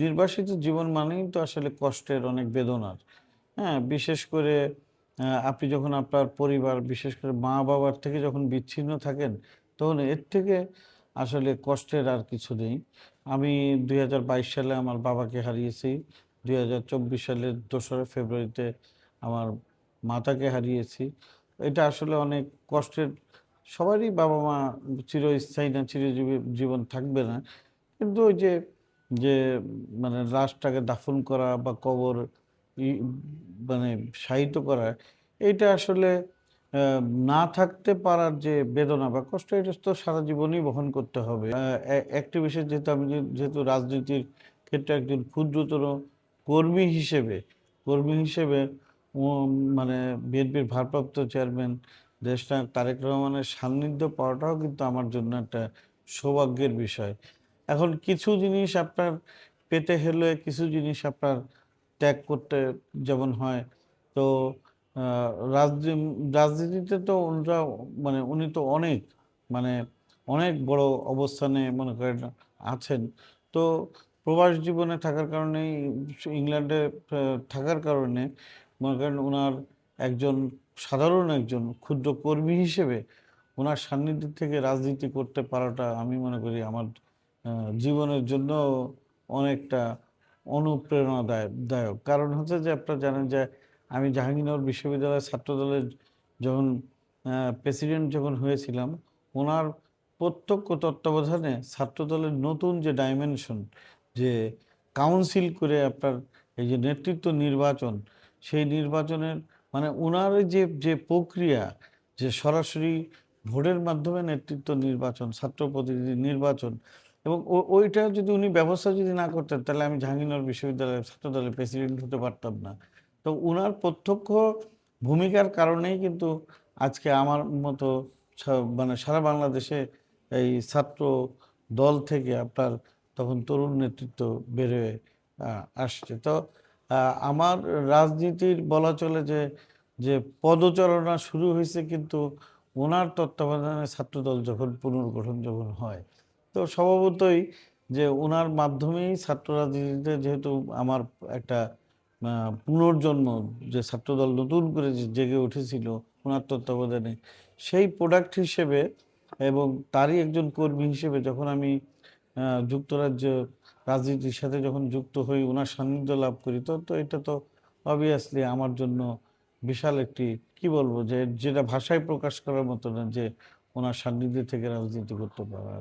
নির্বাসিত জীবন মানেই তো আসলে কষ্টের অনেক বেদনার। হ্যাঁ বিশেষ করে আপনি যখন আপনার পরিবার, বিশেষ করে মা বাবার থেকে যখন বিচ্ছিন্ন থাকেন, তখন এর থেকে আসলে কষ্টের আর কিছু নেই। আমি দুই হাজার বাইশ সালে আমার বাবাকে হারিয়েছি, দুই হাজার চব্বিশ সালের দোসরা ফেব্রুয়ারিতে আমার মাতাকে হারিয়েছি। এটা আসলে অনেক কষ্টের, সবারই বাবা মা চিরস্থায়ী না, চিরজীবী জীবন থাকবে না। কিন্তু ওই যে যে মানে লাশটাকে দাফন করা বা কবর মানে শায়িত করা, এইটা আসলে না থাকতে পারার যে বেদনা বা কষ্ট, এটা তো সারা জীবনই বহন করতে হবে। একটি বিষয় যেহেতু আমি যেহেতু রাজনীতির ক্ষেত্রে একজন ক্ষুদ্রতর কর্মী হিসেবে কর্মী হিসেবে মানে বিএনপির ভারপ্রাপ্ত চেয়ারম্যান দেশনায়ক তারেক রহমানের সান্নিধ্য পাওয়াটাও কিন্তু আমার জন্য একটা সৌভাগ্যের বিষয়। এখন কিছু জিনিস আপনার পেতে হলে, কিছু জিনিস আপনার ত্যাগ করতে যেমন হয়। তো রাজনীতিতে তো ওনারা মানে উনি তো অনেক মানে অনেক বড় অবস্থানে মনে করেন আছেন। তো প্রবাস জীবনে থাকার কারণে, ইংল্যান্ডে থাকার কারণে মনে করেন ওনার একজন সাধারণ একজন ক্ষুদ্র কর্মী হিসেবে ওনার সান্নিধ্য থেকে রাজনীতি করতে পারাটা আমি মনে করি আমার জীবনের জন্য অনেকটা অনুপ্রেরণাদায়ক। দায়ক কারণ হচ্ছে যে আপনারা জানেন যে আমি জাহাঙ্গীরনগর বিশ্ববিদ্যালয়ের ছাত্রদলের যখন প্রেসিডেন্ট যখন হয়েছিলাম, ওনার প্রত্যক্ষ তত্ত্বাবধানে ছাত্রদলের নতুন যে ডাইমেনশন যে কাউন্সিল করে আপনার এই যে নেতৃত্ব নির্বাচন, সেই নির্বাচনের মানে ওনার যে যে প্রক্রিয়া, যে সরাসরি ভোটের মাধ্যমে নেতৃত্ব নির্বাচন, ছাত্র প্রতিনিধি নির্বাচন এবং ওইটা যদি উনি ব্যবস্থা যদি না করতেন তাহলে আমি জাহাঙ্গীরনগর বিশ্ববিদ্যালয়ের ছাত্রদলের প্রেসিডেন্ট হতে পারতাম না। তো ওনার প্রত্যক্ষ ভূমিকার কারণেই কিন্তু আজকে আমার মতো মানে সারা বাংলাদেশে এই ছাত্র দল থেকে আপনার তখন তরুণ নেতৃত্ব আহ, আসছে। তো আমার রাজনীতির বলা চলে যে যে পদচারণা শুরু হয়েছে কিন্তু ওনার তত্ত্বাবধানে ছাত্রদল যখন পুনর্গঠন যখন হয় তো স্বভাবতই যে ওনার মাধ্যমেই ছাত্র রাজনীতিতে যেহেতু আমার একটা পুনর্জন্ম যে ছাত্রদল নতুন করে জেগে উঠেছিল ওনার তত্ত্বাবধানে, সেই প্রোডাক্ট হিসেবে এবং তারই একজন কর্মী হিসেবে যখন আমি যুক্তরাজ্য রাজনীতির সাথে যখন যুক্ত হই ওনার সান্নিধ্য লাভ করি, তো তো এটা তো অবভিয়াসলি আমার জন্য বিশাল একটি, কি বলব, যে, যেটা ভাষায় প্রকাশ করার মতো না যে ওনার সান্নিধ্য থেকে রাজনীতি করতে পারা।